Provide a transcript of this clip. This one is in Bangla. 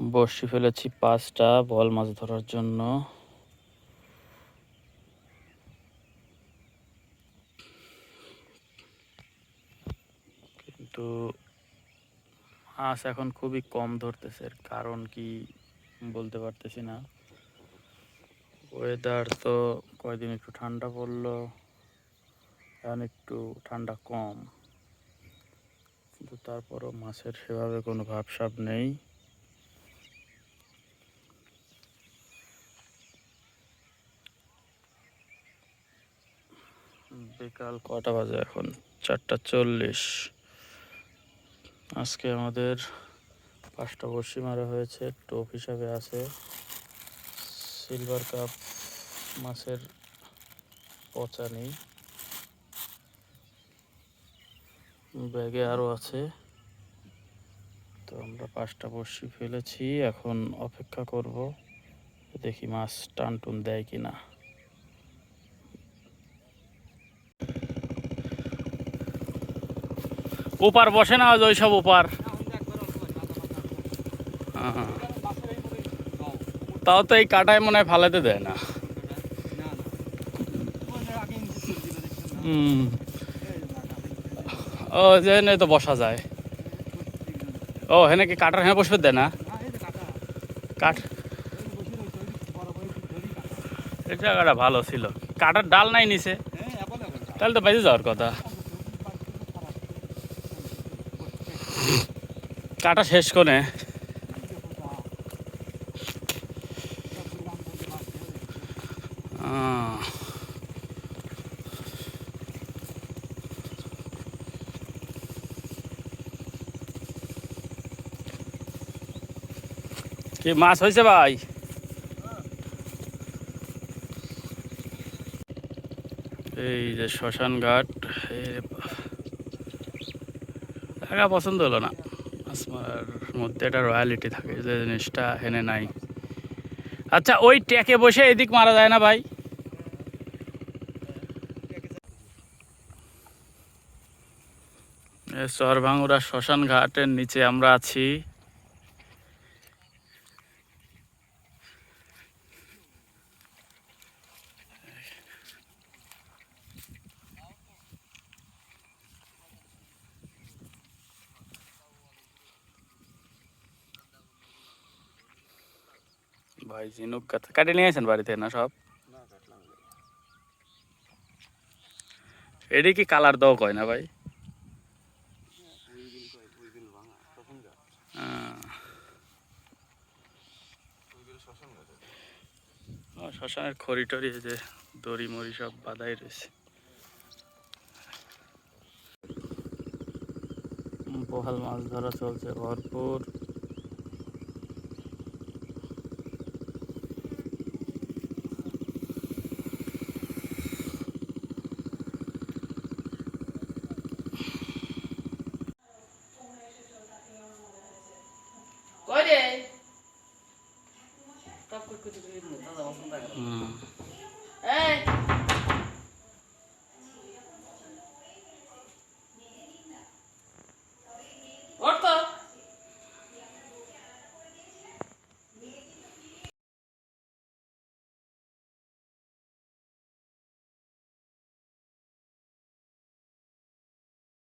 বড়শি ফেলেছি পাঁচটা বল মাছ ধরার জন্য। কিন্তু মাছ এখন খুবই কম ধরতেছে কারণ কি বলতে পারতেছি না। ওয়েদার তো কয়দিন একটু ঠান্ডা পড়ল, এখন একটু ঠান্ডা কম। কিন্তু তারপরও মাছের সেভাবে কোনো ভাবসাব নেই। বিকাল কটা বাজে এখন? চারটা চল্লিশ। আজকে আমাদের পাঁচটা বড়শি মারা হয়েছে, টোপ হিসাবে আছে। সিলভার কাপ মাছের পচা নেই। ব্যাগে আরও আছে। তো আমরা পাঁচটা বড়শি ফেলেছি, এখন অপেক্ষা করব, দেখি মাছ টান টুন দেয় কি না ওপার বসে না ওই সব ওপার। তাও তো এই কাটায় মনে হয় ফালাতে দেয় না। ও, যে তো বসা যায়। ও হেনে কি কাটার হ্যাঁ বসবে দেয় না? কাঠ এই জায়গাটা ভালো ছিল। কাটার ডাল নাই নিচে। তাহলে তো বেঁচে যাওয়ার কথা। কাটা শেষ করে। কি মাছ হয়েছে ভাই? এই যে শ্মশান ঘাট জায়গা পছন্দ হলো না। মারার মধ্যে একটা রয়্যালিটি থাকে যে জিনিসটা হেনে নাই। আচ্ছা ওই ট্যাকে বসে এদিক মারা যায় না ভাই? চরভাঙ্গুরা শ্মশান ঘাটের নিচে আমরা আছি। ভাই কাট- নিয়ে বাড়িতে না সব? কি কালার দাও কয় না ভাই? শ্মশানের খড়ি এই যে দড়ি মরি সব বাধাই রয়েছে। বহাল মাছ ধরা চলছে ভরপুর। কে